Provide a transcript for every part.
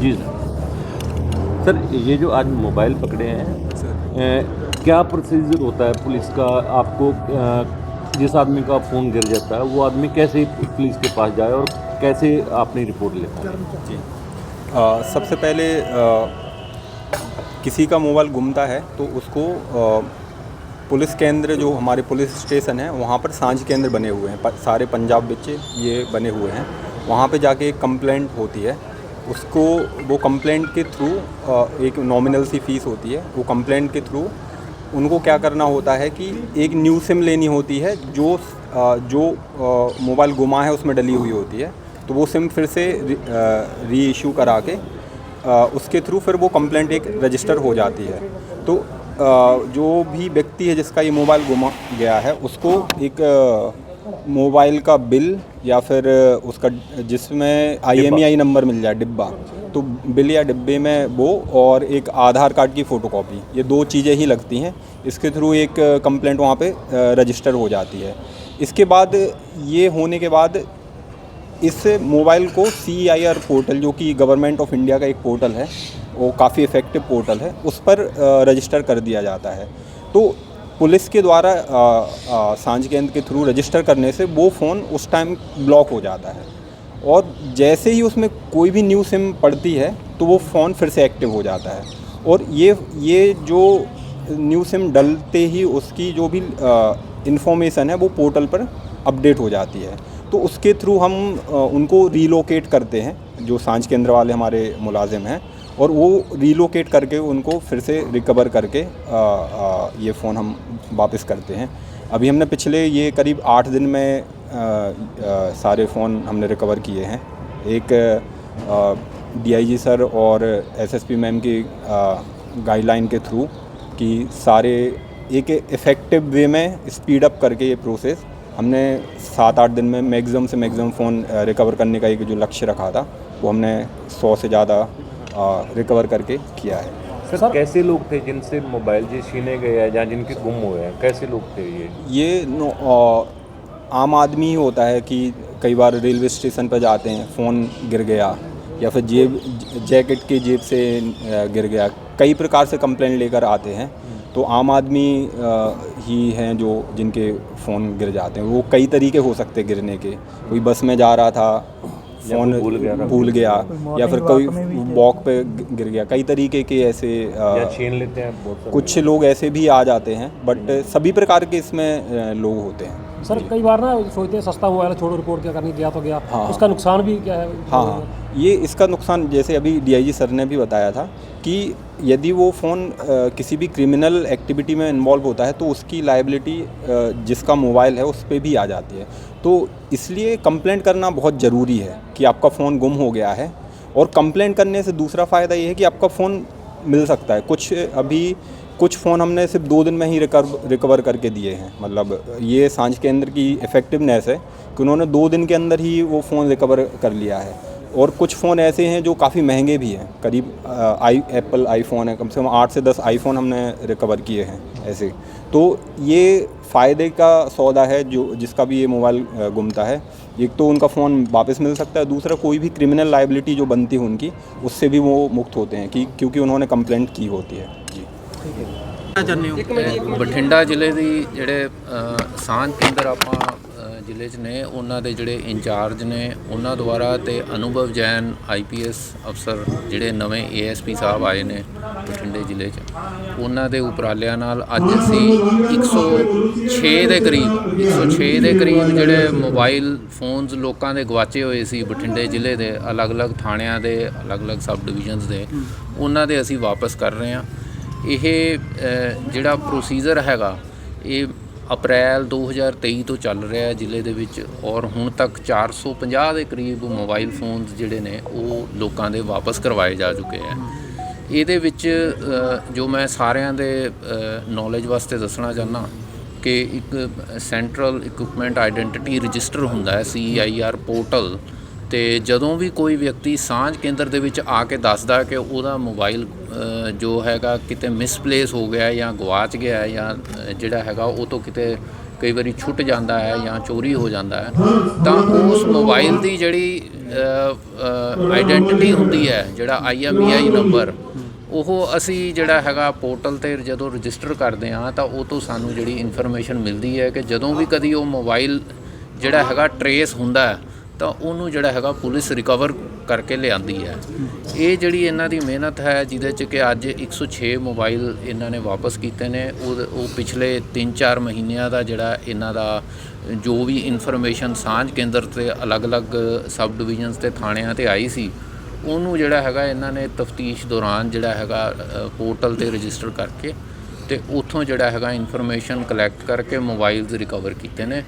जी sir. Sir ये जो आज मोबाइल पकड़े हैं क्या प्रोसीजर होता है पुलिस का? आपको जिस आदमी का फ़ोन गिर जाता है वो आदमी कैसे पुलिस के पास जाए और कैसे आपने रिपोर्ट लेता है जी। सबसे पहले अ, किसी का मोबाइल गुमता है तो उसको अ, पुलिस केंद्र जो हमारे पुलिस स्टेशन है वहाँ पर साँझ केंद्र बने हुए हैं। प- सारे पंजाब बिच ये बने हुए हैं। वहाँ पे जाके एक कंप्लेंट होती है। उसको, वो कंप्लेंट के थ्रू एक नॉमिनल सी फ़ीस होती है, वो कंप्लेंट के थ्रू उनको क्या करना होता है कि एक न्यू सिम लेनी होती है, जो जो मोबाइल गुमा है, उसमें डली हुई होती है तो वो सिम फिर से री इशू करा के उसके थ्रू फिर वो कंप्लेंट एक रजिस्टर हो जाती है। तो जो भी व्यक्ति है जिसका ये मोबाइल गुमा गया है, उसको एक मोबाइल का बिल या फिर उसका जिसमें आईएमईआई नंबर मिल जाए डिब्बा। तो बिल या डिब्बे में वो और एक आधार कार्ड की फ़ोटोकॉपी ये दो चीज़ें ही लगती हैं। इसके थ्रू एक कंप्लेंट वहाँ पे रजिस्टर हो जाती है। इसके बाद ये होने के बाद इस मोबाइल को सी आई आर पोर्टल जो कि गवर्नमेंट ऑफ़ इंडिया का एक पोर्टल है वो काफ़ी इफ़ेक्टिव पोर्टल है उस पर रजिस्टर कर दिया जाता है। तो पुलिस के द्वारा साँझ केंद्र के थ्रू रजिस्टर करने से वो फ़ोन उस टाइम ब्लॉक हो जाता है। और जैसे ही उसमें कोई भी न्यू सिम पड़ती है तो वो फ़ोन फिर से एक्टिव हो जाता है। और ये ये जो न्यू सिम डलते ही उसकी जो भी इंफॉर्मेशन है, वो पोर्टल पर अपडेट हो जाती है। तो उसके थ्रू हम उनको रीलोकेट करते हैं, जो साँझ केंद्र वाले हमारे मुलाजिम हैं। और वो रीलोकेट करके उनको फिर से रिकवर करके अ, अ, ये फ़ोन हम वापस करते हैं। अभी हमने पिछले ये करीब आठ दिन में अ, अ, सारे फ़ोन हमने रिकवर किए हैं। एक डीआईजी सर और एसएसपी मैम की गाइडलाइन के थ्रू कि सारे एक इफ़ेक्टिव वे में स्पीड अप करके ये प्रोसेस हमने सात आठ दिन में मैक्सिमम से मैक्सिमम फ़ोन रिकवर करने का एक जो लक्ष्य रखा था वो हमने सौ से ज़्यादा रिकवर करके किया है। सर सर कैसे लोग थे जिनसे मोबाइल जी छीने गए हैं या जिनके गुम हुए हैं? कैसे लोग थे ये? ये नो- अ, आम आदमी ही होता है कि कई बार रेलवे स्टेशन पर जाते हैं फ़ोन गिर गया या फिर जेब जैकेट के जेब से गिर गया। कई प्रकार से कंप्लेंट लेकर आते हैं। तो आम आदमी ही हैं जो जिनके फ़ोन गिर जाते हैं। वो कई तरीके हो सकते हैं गिरने के। कोई बस में जा रहा था फ़ोन भूल गया। भूल गया या फिर कोई वॉक पे गिर गया। कई तरीके के ऐसे छीन लेते हैं कुछ लोग। ऐसे भी आ जाते हैं बट सभी प्रकार के इसमें लोग होते हैं। सर कई बार ना सोचते हैं सस्ता मोबाइल है, छोड़ो रिपोर्ट क्या करनी गया तो गया। हाँ। उसका नुकसान भी क्या है? हाँ हाँ। ये इसका नुकसान जैसे अभी डीआईजी सर ने भी बताया था कि यदि वो फ़ोन किसी भी क्रिमिनल एक्टिविटी में इन्वॉल्व होता है तो उसकी लाइबिलिटी जिसका मोबाइल है उस पर भी आ जाती है। तो इसलिए कंप्लेंट करना बहुत ज़रूरी है कि आपका फ़ोन गुम हो गया है। और कंप्लेंट करने से दूसरा फ़ायदा ये है कि आपका फ़ोन मिल सकता है। कुछ, अभी कुछ फ़ोन हमने सिर्फ़ दो दिन में ही रिकवर रिकवर करके दिए हैं। मतलब ये साँझ केंद्र की इफ़ेक्टिवनेस है कि उन्होंने दो दिन के अंदर ही वो फ़ोन रिकवर कर लिया है। और कुछ फ़ोन ऐसे हैं जो काफ़ी महंगे भी हैं करीब अ, आई एप्पल आईफोन है कम से कम आठ से दस आईफोन हमने रिकवर किए हैं ऐसे तो ये फ़ायदे का सौदा है जो जिसका भी ये मोबाइल अ, गुमता है एक तो उनका फ़ोन वापस मिल सकता है दूसरा कोई भी क्रिमिनल लाइबिलिटी जो बनती है उनकी उससे भी वो मुक्त होते हैं कि क्योंकि उन्होंने कंप्लेंट की होती है जी ਬਠਿੰਡਾ ਜ਼ਿਲ੍ਹੇ ਦੀ ਜਿਹੜੇ ਅ, ਸਾਂਝ ਕੇਂਦਰ ਆਪਾਂ ਅ, ਜ਼ਿਲ੍ਹੇ 'ਚ ਨੇ, ਉਹਨਾਂ ਦੇ ਜਿਹੜੇ ਇੰਚਾਰਜ ਨੇ, ਉਹਨਾਂ ਦੁਆਰਾ ਤੇ ਅਨੁਭਵ ਜੈਨ ਆਈਪੀਐਸ ਅਫਸਰ ਜਿਹੜੇ ਨਵੇਂ ਏਐਸਪੀ ਸਾਹਿਬ ਆਏ ਨੇ ਬਠਿੰਡੇ ਜ਼ਿਲ੍ਹੇ 'ਚ, ਉਹਨਾਂ ਦੇ ਉਪਰਾਲਿਆਂ ਨਾਲ ਅੱਜ ਅਸੀਂ 106 ਦੇ ਕਰੀਬ 106 ਦੇ ਕਰੀਬ ਜਿਹੜੇ ਮੋਬਾਈਲ ਫੋਨਸ ਲੋਕਾਂ ਦੇ ਗਵਾਚੇ ਹੋਏ ਸੀ ਬਠਿੰਡੇ ਜ਼ਿਲ੍ਹੇ ਦੇ, ਅਲੱਗ-ਅਲੱਗ ਥਾਣਿਆਂ ਦੇ, ਅਲੱਗ-ਅਲੱਗ ਸਬ ਡਿਵੀਜ਼ਨਸ ਦੇ, ਉਹਨਾਂ ਦੇ ਅਸੀਂ ਵਾਪਸ ਕਰ ਰਹੇ ਹਾਂ। ਇਹ ਜਿਹੜਾ ਪ੍ਰੋਸੀਜਰ ਹੈਗਾ, ਇਹ ਅਪ੍ਰੈਲ 2023 ਤੋਂ ਚੱਲ ਰਿਹਾ ਜ਼ਿਲ੍ਹੇ ਦੇ ਵਿੱਚ ਔਰ ਹੁਣ ਤੱਕ 450 ਦੇ ਕਰੀਬ ਮੋਬਾਈਲ ਫੋਨਸ ਜਿਹੜੇ ਨੇ, ਉਹ ਲੋਕਾਂ ਦੇ ਵਾਪਸ ਕਰਵਾਏ ਜਾ ਚੁੱਕੇ ਹੈ। ਇਹਦੇ ਵਿੱਚ ਜੋ ਮੈਂ ਸਾਰਿਆਂ ਦੇ ਨੌਲੇਜ ਵਾਸਤੇ ਦੱਸਣਾ ਚਾਹੁੰਦਾ, ਕਿ ਇੱਕ ਸੈਂਟਰਲ ਇਕਵਿਪਮੈਂਟ ਆਇਡੈਂਟੀਟੀ ਰਜਿਸਟਰ ਹੁੰਦਾ ਹੈ ਸੀਆਈਆਰ ਪੋਰਟਲ ਤੇ ਜਦੋਂ ਵੀ ਕੋਈ ਵਿਅਕਤੀ ਸਾਂਝ ਕੇਂਦਰ ਦੇ ਵਿੱਚ ਆ ਕੇ ਦੱਸਦਾ ਕਿ ਉਹਦਾ ਮੋਬਾਈਲ ਜੋ ਹੈਗਾ ਕਿਤੇ ਮਿਸਪਲੇਸ ਹੋ ਗਿਆ ਜਾਂ ਗਵਾਚ ਗਿਆ ਜਾਂ ਜਿਹੜਾ ਹੈਗਾ ਉਹ ਤੋਂ ਕਿਤੇ ਕਈ ਵਾਰੀ ਛੁੱਟ ਜਾਂਦਾ ਹੈ ਜਾਂ ਚੋਰੀ ਹੋ ਜਾਂਦਾ ਹੈ, ਤਾਂ ਉਸ ਮੋਬਾਈਲ ਦੀ ਜਿਹੜੀ ਆਈਡੈਂਟੀਟੀ ਹੁੰਦੀ ਹੈ, ਜਿਹੜਾ ਆਈਐਮਈਆਈ ਨੰਬਰ ਉਹ ਅਸੀਂ ਜਿਹੜਾ ਹੈਗਾ ਪੋਰਟਲ ਤੇ ਜਦੋਂ ਰਜਿਸਟਰ ਕਰਦੇ ਹਾਂ ਤਾਂ ਉਹ ਤੋਂ ਸਾਨੂੰ ਜਿਹੜੀ ਇਨਫੋਰਮੇਸ਼ਨ ਮਿਲਦੀ ਹੈ ਕਿ ਜਦੋਂ ਵੀ ਕਦੀ ਉਹ ਮੋਬਾਈਲ ਜਿਹੜਾ ਹੈਗਾ ਟਰੇਸ ਹੁੰਦਾ ਹੈ ਤਾਂ ਉਹਨੂੰ ਜਿਹੜਾ ਹੈਗਾ ਪੁਲਿਸ ਰਿਕਵਰ ਕਰਕੇ ਲਿਆਂਦੀ ਹੈ। ਇਹ ਜਿਹੜੀ ਇਹਨਾਂ ਦੀ ਮਿਹਨਤ ਹੈ, ਜਿਹਦੇ ਚ ਕਿ ਅੱਜ 106 ਮੋਬਾਈਲ ਇਹਨਾਂ ਨੇ ਵਾਪਸ ਕੀਤੇ ਨੇ, ਉਹ ਉਹ ਪਿਛਲੇ 3-4 ਮਹੀਨਿਆਂ ਦਾ ਜਿਹੜਾ ਇਹਨਾਂ ਦਾ ਜੋ ਵੀ ਇਨਫੋਰਮੇਸ਼ਨ ਸਾਂਝ ਕੇਂਦਰ ਤੇ ਅਲੱਗ-ਅਲੱਗ ਸਬ ਡਿਵੀਜ਼ਨਸ ਤੇ ਥਾਣਿਆਂ ਤੇ ਆਈ ਸੀ, ਉਹਨੂੰ ਜਿਹੜਾ ਹੈਗਾ ਇਹਨਾਂ ਨੇ ਤਫਤੀਸ਼ ਦੌਰਾਨ ਜਿਹੜਾ ਹੈਗਾ ਪੋਰਟਲ ਤੇ ਰਜਿਸਟਰ ਕਰਕੇ ਤੇ ਉੱਥੋਂ ਜਿਹੜਾ ਹੈਗਾ ਇਨਫੋਰਮੇਸ਼ਨ ਕਲੈਕਟ ਕਰਕੇ ਮੋਬਾਈਲਸ ਰਿਕਵਰ ਕੀਤੇ ਨੇ।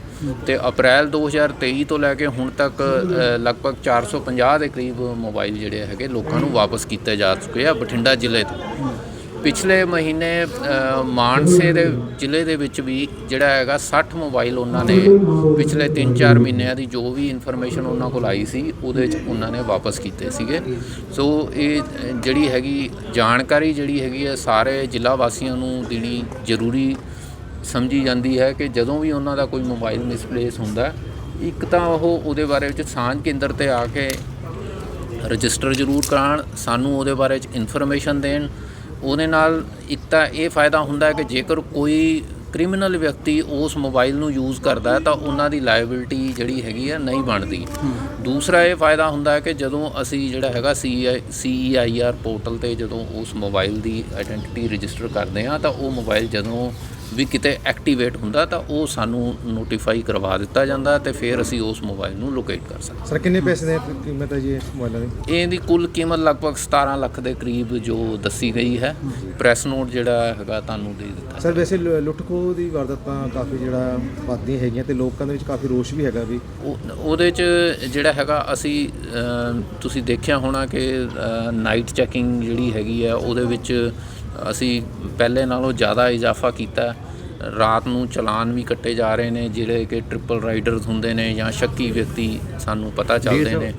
ਤੇ ਅਪ੍ਰੈਲ 2023 ਤੋਂ ਲੈ ਕੇ ਹੁਣ ਤੱਕ ਅ, ਲਗਭਗ 450 ਦੇ ਕਰੀਬ ਮੋਬਾਈਲ ਜਿਹੜੇ ਹੈਗੇ ਲੋਕਾਂ ਨੂੰ ਵਾਪਸ ਕੀਤੇ ਜਾ ਚੁੱਕੇ ਆ ਬਠਿੰਡਾ ਜ਼ਿਲ੍ਹੇ ਤੋਂ। ਪਿਛਲੇ ਮਹੀਨੇ ਮਾਨਸੇ ਦੇ ਜ਼ਿਲ੍ਹੇ ਦੇ ਵਿੱਚ ਵੀ ਜਿਹੜਾ ਹੈਗਾ 60 ਮੋਬਾਈਲ ਉਹਨਾਂ ਨੇ ਪਿਛਲੇ 3-4 ਮਹੀਨਿਆਂ ਦੀ ਜੋ ਵੀ ਇਨਫੋਰਮੇਸ਼ਨ ਉਹਨਾਂ ਕੋਲ ਆਈ ਸੀ, ਉਹਦੇ ਵਿੱਚ ਉਹਨਾਂ ਨੇ ਵਾਪਸ ਕੀਤੇ ਸੀਗੇ। ਸੋ ਇਹ ਜਿਹੜੀ ਹੈਗੀ ਜਾਣਕਾਰੀ ਜਿਹੜੀ ਹੈਗੀ ਹੈ, ਸਾਰੇ ਜ਼ਿਲ੍ਹਾ ਵਾਸੀਆਂ ਨੂੰ ਦੇਣੀ ਜ਼ਰੂਰੀ ਸਮਝੀ ਜਾਂਦੀ ਹੈ ਕਿ ਜਦੋਂ ਵੀ ਉਹਨਾਂ ਦਾ ਕੋਈ ਮੋਬਾਈਲ ਮਿਸਪਲੇਸ ਹੁੰਦਾ, ਇੱਕ ਤਾਂ ਉਹ ਉਹਦੇ ਬਾਰੇ ਵਿੱਚ ਸਾਂਝ ਕੇਂਦਰ ਤੇ ਆ ਕੇ ਰਜਿਸਟਰ ਜ਼ਰੂਰ ਕਰਾਉਣ, ਸਾਨੂੰ ਉਹਦੇ ਬਾਰੇ ਚ ਇਨਫੋਰਮੇਸ਼ਨ ਦੇਣ ਉਹਦੇ ਨਾਲ ਇੱਕ ਤਾਂ ਇਹ ਫਾਇਦਾ ਹੁੰਦਾ ਹੈ ਕਿ ਜੇਕਰ ਕੋਈ ਕ੍ਰਿਮੀਨਲ ਵਿਅਕਤੀ ਉਸ ਮੋਬਾਈਲ ਨੂੰ ਯੂਜ਼ ਕਰਦਾ ਹੈ ਤਾਂ ਉਹਨਾਂ ਦੀ ਲਾਇਬਿਲਟੀ ਜਿਹੜੀ ਹੈਗੀ ਹੈ ਨਹੀਂ ਬਣਦੀ। ਦੂਸਰਾ ਇਹ ਫਾਇਦਾ ਹੁੰਦਾ ਹੈ ਕਿ ਜਦੋਂ ਅਸੀਂ ਜਿਹੜਾ ਹੈਗਾ ਸੀਈਆਈਆਰ ਪੋਰਟਲ ਤੇ ਜਦੋਂ ਉਸ ਮੋਬਾਈਲ ਦੀ ਆਇਡੈਂਟੀਟੀ ਰਜਿਸਟਰ ਕਰਦੇ ਹਾਂ ਤਾਂ ਉਹ ਮੋਬਾਈਲ ਜਦੋਂ ਵੀ ਕਿਤੇ ਐਕਟੀਵੇਟ ਹੁੰਦਾ ਤਾਂ ਉਹ ਸਾਨੂੰ ਨੋਟੀਫਾਈ ਕਰਵਾ ਦਿੱਤਾ ਜਾਂਦਾ ਤੇ ਫਿਰ ਅਸੀਂ ਉਸ ਮੋਬਾਈਲ ਨੂੰ ਲੋਕੇਟ ਕਰ ਸਕਦੇ ਸਰ ਕਿੰਨੇ ਪੈਸੇ ਦੀ ਕੀਮਤ ਹੈ ਜੀ ਇਸ ਮੋਬਾਈਲਾਂ ਦੀ? ਇਹਦੀ ਕੁੱਲ ਕੀਮਤ ਲਗਭਗ 17 ਲੱਖ ਦੇ ਕਰੀਬ ਜੋ ਦੱਸੀ ਗਈ ਹੈ। ਪ੍ਰੈਸ ਨੋਟ ਜਿਹੜਾ ਹੈਗਾ ਤੁਹਾਨੂੰ ਦੇ ਦਿੱਤਾ ਸਰ ਵੈਸੇ ਲੁ- ਲੁੱਟ ਖੋਹ ਦੀ ਵਾਰਦਾਤਾਂ ਕਾਫੀ ਜਿਹੜਾ ਵੱਧਦੀਆਂ ਹੈਗੀਆਂ ਤੇ ਲੋਕਾਂ ਦੇ ਵਿੱਚ ਕਾਫੀ ਰੋਸ਼ ਵੀ ਹੈਗਾ ਵੀ। ਉਹ- ਉਹਦੇ ਚ ਜਿਹੜਾ ਹੈਗਾ ਅਸੀਂ ਤੁਸੀਂ ਦੇਖਿਆ ਹੋਣਾ ਕਿ ਨਾਈਟ ਚੈਕਿੰਗ ਜਿਹੜੀ ਹੈਗੀ ਆ ਉਹਦੇ ਵਿੱਚ ਅਸੀਂ ਪਹਿਲੇ ਨਾਲੋਂ ਜ਼ਿਆਦਾ ਇਜ਼ਾਫਾ ਕੀਤਾ। ਰਾਤ ਨੂੰ ਚਲਾਨ ਵੀ ਕੱਟੇ ਜਾ ਰਹੇ ਨੇ ਜਿਹੜੇ ਕਿ ਟ੍ਰਿਪਲ ਰਾਈਡਰਸ ਹੁੰਦੇ ਨੇ ਜਾਂ ਸ਼ੱਕੀ ਵਿਅਕਤੀ ਸਾਨੂੰ ਪਤਾ ਚੱਲਦੇ ਨੇ।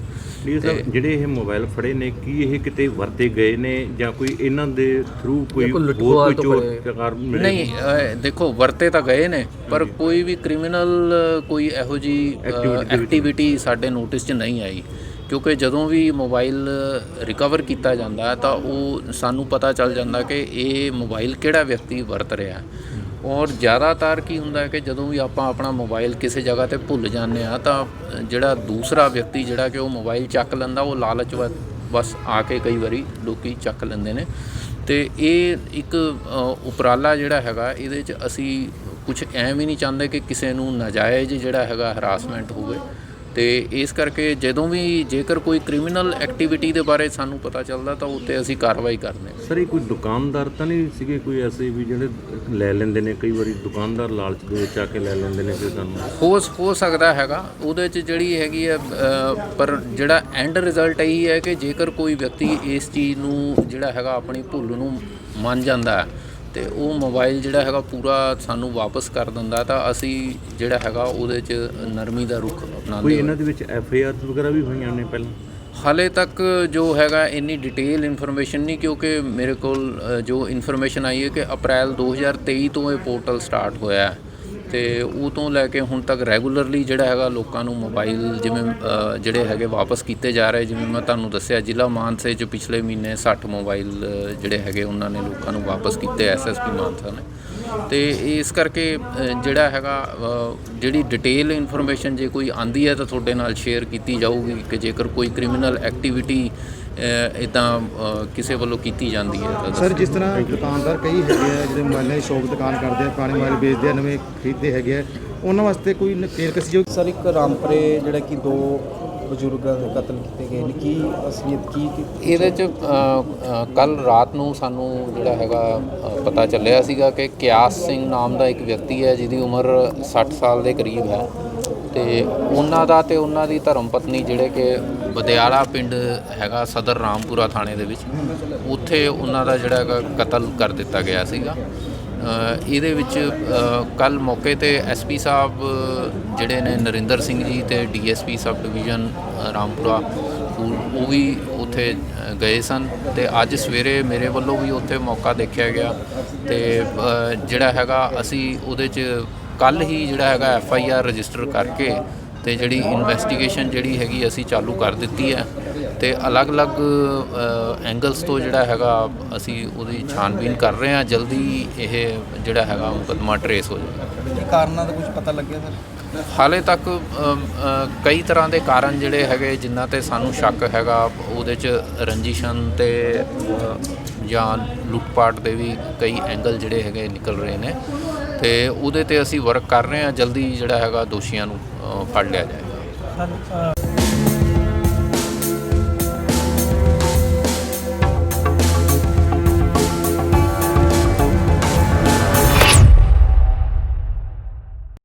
ਸਾਹਿਬ ਜਿਹੜੇ ਇਹ ਮੋਬਾਈਲ ਫੜੇ ਨੇ ਕੀ ਇਹ ਕਿਤੇ ਵਰਤੇ ਗਏ ਨੇ ਜਾਂ ਕੋਈ ਇਹਨਾਂ ਦੇ ਥਰੂ ਕੋਈ ਹੋਰ ਕੋਈ ਚੋਰ ਨਹੀਂ ਦੇਖੋ ਵਰਤੇ ਤਾਂ ਗਏ ਨੇ ਪਰ ਕੋਈ ਵੀ ਕ੍ਰਿਮੀਨਲ ਕੋਈ ਇਹੋ ਜੀ ਐਕਟੀਵਿਟੀ ਸਾਡੇ ਨੋਟਿਸ 'ਚ ਨਹੀਂ ਆਈ। ਕਿਉਂਕਿ ਜਦੋਂ ਵੀ ਮੋਬਾਈਲ ਰਿਕਵਰ ਕੀਤਾ ਜਾਂਦਾ ਤਾਂ ਉਹ ਸਾਨੂੰ ਪਤਾ ਚੱਲ ਜਾਂਦਾ ਕਿ ਇਹ ਮੋਬਾਈਲ ਕਿਹੜਾ ਵਿਅਕਤੀ ਵਰਤ ਰਿਹਾ ਔਰ ਜ਼ਿਆਦਾਤਰ ਕੀ ਹੁੰਦਾ ਕਿ ਜਦੋਂ ਵੀ ਆਪਾਂ ਆਪਣਾ ਮੋਬਾਈਲ ਕਿਸੇ ਜਗ੍ਹਾ ਤੇ ਭੁੱਲ ਜਾਂਦੇ ਆ ਤਾਂ ਜਿਹੜਾ ਦੂਸਰਾ ਵਿਅਕਤੀ ਜਿਹੜਾ ਕਿ ਉਹ ਮੋਬਾਈਲ ਚੱਕ ਲੈਂਦਾ, ਉਹ ਲਾਲਚ ਵ- ਬਸ ਆ ਕੇ ਕਈ ਵਾਰੀ ਲੋਕੀ ਚੱਕ ਲੈਂਦੇ ਨੇ। ਤੇ ਇਹ ਇੱਕ ਉਪਰਾਲਾ ਜਿਹੜਾ ਹੈਗਾ, ਇਹਦੇ 'ਚ ਅਸੀਂ ਕੁਝ ਐਂ ਵੀ ਨਹੀਂ ਚਾਹੁੰਦੇ ਕਿ ਕਿਸੇ ਨੂੰ ਨਾਜਾਇਜ਼ ਜਿਹੜਾ ਹੈਗਾ ਹਰਾਸਮੈਂਟ ਹੋਵੇ। ਤੇ ਇਸ ਕਰਕੇ ਜਦੋਂ ਵੀ ਜੇਕਰ ਕੋਈ ਕ੍ਰਿਮੀਨਲ ਐਕਟੀਵਿਟੀ ਦੇ ਬਾਰੇ ਸਾਨੂੰ ਪਤਾ ਚੱਲਦਾ ਤਾਂ ਉੱਤੇ ਅਸੀਂ ਕਾਰਵਾਈ ਕਰਦੇ ਹਾਂ ਸਰ ਇਹ ਕੋਈ ਦੁਕਾਨਦਾਰ ਤਾਂ ਨਹੀਂ ਸੀਗੇ ਕੋਈ ਐਸੇ ਵੀ ਜਿਹੜੇ ਲੈ ਲੈਂਦੇ ਨੇ? ਕਈ ਵਾਰੀ ਦੁਕਾਨਦਾਰ ਲਾਲਚ ਦੇ ਵਿੱਚ ਆ ਕੇ ਲੈ ਲੈਂਦੇ ਨੇ ਕਿ ਸਾਨੂੰ? ਹੋ ਹੋ ਸਕਦਾ ਹੈਗਾ। ਉਹਦੇ 'ਚ ਜਿਹੜੀ ਹੈਗੀ ਹੈ ਅ, ਪਰ ਜਿਹੜਾ ਐਂਡ ਰਿਜ਼ਲਟ ਇਹੀ ਹੈ ਕਿ ਜੇਕਰ ਕੋਈ ਵਿਅਕਤੀ ਇਸ ਚੀਜ਼ ਨੂੰ ਜਿਹੜਾ ਹੈਗਾ ਆਪਣੀ ਭੁੱਲ ਨੂੰ ਮੰਨ ਜਾਂਦਾ ਹੈ ਤੇ ਉਹ ਮੋਬਾਈਲ ਜਿਹੜਾ ਹੈਗਾ ਪੂਰਾ ਸਾਨੂੰ ਵਾਪਸ ਕਰ ਦਿੰਦਾ ਤਾਂ ਅਸੀਂ ਜਿਹੜਾ ਹੈਗਾ ਉਹਦੇ 'ਚ ਨਰਮੀ ਦਾ ਰੁਖ ਕੋਈ ਅਪਣਾਉਂਦੇ ਇਹਨਾਂ ਦੇ ਵਿੱਚ ਐਫ ਆਈ ਆਰ ਵਗੈਰਾ ਵੀ ਹੋਈਆਂ ਨੇ ਪਹਿਲਾਂ? ਹਾਲੇ ਤੱਕ ਜੋ ਹੈਗਾ ਇੰਨੀ ਡਿਟੇਲ ਇਨਫੋਰਮੇਸ਼ਨ ਨਹੀਂ ਕਿਉਂਕਿ ਮੇਰੇ ਕੋਲ ਜੋ ਇਨਫੋਰਮੇਸ਼ਨ ਆਈ ਹੈ ਕਿ ਅਪ੍ਰੈਲ 2023 ਤੋਂ ਇਹ ਪੋਰਟਲ ਸਟਾਰਟ ਹੋਇਆ ਹੈ। ਤੇ ਉਹ ਤੋਂ ਲੈ ਕੇ ਹੁਣ ਤੱਕ ਰੈਗੂਲਰਲੀ ਜਿਹੜਾ ਹੈਗਾ ਲੋਕਾਂ ਨੂੰ ਮੋਬਾਈਲ ਜਿਵੇਂ ਜਿਹੜੇ ਹੈਗੇ ਵਾਪਸ ਕੀਤੇ ਜਾ ਰਹੇ, ਜਿਵੇਂ ਮੈਂ ਤੁਹਾਨੂੰ ਦੱਸਿਆ, ਜ਼ਿਲ੍ਹਾ ਮਾਨਸੇ 'ਚ ਪਿਛਲੇ ਮਹੀਨੇ 60 ਮੋਬਾਈਲ ਜਿਹੜੇ ਹੈਗੇ ਉਹਨਾਂ ਨੇ ਲੋਕਾਂ ਨੂੰ ਵਾਪਸ ਕੀਤੇ ਐਸਐਸਪੀ ਮਾਨਸਾ ਨੇ। ਤੇ ਇਸ ਕਰਕੇ ਜਿਹੜਾ ਹੈਗਾ ਜਿਹੜੀ ਡਿਟੇਲ ਇਨਫੋਰਮੇਸ਼ਨ ਜੇ ਕੋਈ ਆਂਦੀ ਹੈ ਤਾਂ ਤੁਹਾਡੇ ਨਾਲ ਸ਼ੇਅਰ ਕੀਤੀ ਜਾਊਗੀ ਕਿ ਜੇਕਰ ਕੋਈ ਕ੍ਰਿਮੀਨਲ ਐਕਟੀਵਿਟੀ ਇਦਾਂ ਕਿਸੇ ਵੱਲੋਂ ਕੀਤੀ ਜਾਂਦੀ ਹੈ ਤਾਂ ਸਰ ਜਿਸ ਤਰ੍ਹਾਂ ਦੁਕਾਨਦਾਰ ਕਈ ਹੈਗੇ ਆ ਜਿਹੜੇ ਮੋਬਾਈਲਾਂ ਦੀ ਸ਼ੌਪ ਦੁਕਾਨ ਕਰਦੇ ਆ ਪੁਰਾਣੇ ਮੋਬਾਈਲ ਵੇਚਦੇ ਆ ਨਵੇਂ ਖਰੀਦਦੇ ਹੈਗੇ ਆ ਉਹਨਾਂ ਵਾਸਤੇ ਕੋਈ ਨਕੇਲ ਕਸੀ ਜੋ ਸਰ ਇੱਕ ਰਾਮਪੁਰੇ ਜਿਹੜਾ ਕਿ ਦੋ ਬਜ਼ੁਰਗਾਂ ਦੇ ਕਤਲ ਕੀਤੇ ਗਏ ਨੇ? ਕੀ ਅਸਲੀਅਤ ਕੀ ਇਹਦੇ ਚ ਕੱਲ ਰਾਤ ਨੂੰ ਸਾਨੂੰ ਜਿਹੜਾ ਹੈਗਾ ਪਤਾ ਚੱਲਿਆ ਸੀਗਾ ਕਿ ਕਿਆਸ ਸਿੰਘ ਨਾਮ ਦਾ ਇੱਕ ਵਿਅਕਤੀ ਹੈ, ਜਿਹਦੀ ਉਮਰ 60 ਸਾਲ ਦੇ ਕਰੀਬ ਹੈ। ਤੇ ਉਹਨਾਂ ਦਾ ਤੇ ਉਹਨਾਂ ਦੀ ਧਰਮ ਪਤਨੀ ਜਿਹੜੇ ਕਿ ਬਦਿਆਲਾ ਪਿੰਡ ਹੈਗਾ ਸਦਰ ਰਾਮਪੁਰਾ ਥਾਣੇ ਦੇ ਵਿੱਚ, ਉੱਥੇ ਉਹਨਾਂ ਦਾ ਜਿਹੜਾ ਹੈਗਾ ਕਤਲ ਕਰ ਦਿੱਤਾ ਗਿਆ ਸੀਗਾ। ਇਹਦੇ ਵਿੱਚ ਕੱਲ ਮੌਕੇ ਤੇ ਐਸਪੀ ਸਾਹਿਬ, ਜਿਹੜੇ ਨੇ ਨਰਿੰਦਰ ਸਿੰਘ ਜੀ ਤੇ ਡੀਐਸਪੀ ਸਬ ਡਿਵੀਜ਼ਨ ਰਾਮਪੁਰਾ ਉਹ ਉਹ ਵੀ ਉੱਥੇ ਗਏ ਸਨ ਤੇ ਅੱਜ ਸਵੇਰੇ ਮੇਰੇ ਵੱਲੋਂ ਵੀ ਉੱਥੇ ਮੌਕਾ ਦੇਖਿਆ ਗਿਆ ਤੇ ਜਿਹੜਾ ਹੈਗਾ ਅਸੀਂ ਉਹਦੇ 'ਚ ਕੱਲ ਹੀ ਜਿਹੜਾ ਹੈਗਾ ਐਫ ਆਈ ਆਰ ਰਜਿਸਟਰ ਕਰਕੇ ਤੇ ਜਿਹੜੀ ਇਨਵੈਸਟੀਗੇਸ਼ਨ ਜਿਹੜੀ ਹੈਗੀ ਅਸੀਂ ਚਾਲੂ ਕਰ ਦਿੱਤੀ ਹੈ। ਤੇ ਅਲੱਗ-ਅਲੱਗ ਐਂਗਲਸ ਤੋਂ ਜਿਹੜਾ ਹੈਗਾ ਅਸੀਂ ਉਹਦੀ ਛਾਨਬੀਨ ਕਰ ਰਹੇ ਹਾਂ। ਜਲਦੀ ਇਹ ਜਿਹੜਾ ਹੈਗਾ ਮੁਕੱਦਮਾ ਟਰੇਸ ਹੋ ਜਾਏਗਾ ਕੀ ਕਾਰਨਾਂ ਦਾ ਕੁਝ ਪਤਾ ਲੱਗਿਆ ਸਰ? ਹਾਲੇ ਤੱਕ ਕਈ ਤਰ੍ਹਾਂ ਦੇ ਕਾਰਨ ਜਿਹੜੇ ਹੈਗੇ ਜਿਨ੍ਹਾਂ ਤੇ ਸਾਨੂੰ ਸ਼ੱਕ ਹੈਗਾ ਉਹਦੇ ਚ ਰੰਜਿਸ਼ਨ ਤੇ ਜਾਂ ਲੁੱਟਪਾਟ ਦੇ ਵੀ ਕਈ ਐਂਗਲ ਜਿਹੜੇ ਹੈਗੇ ਨਿਕਲ ਰਹੇ ਨੇ। ਤੇ ਉਹਦੇ ਤੇ ਅਸੀਂ ਵਰਕ ਕਰ ਰਹੇ ਹਾਂ। ਜਲਦੀ ਜਿਹੜਾ ਹੈਗਾ ਦੋਸ਼ੀਆਂ ਨੂੰ ਫੜ ਲਿਆ ਜਾਏਗਾ।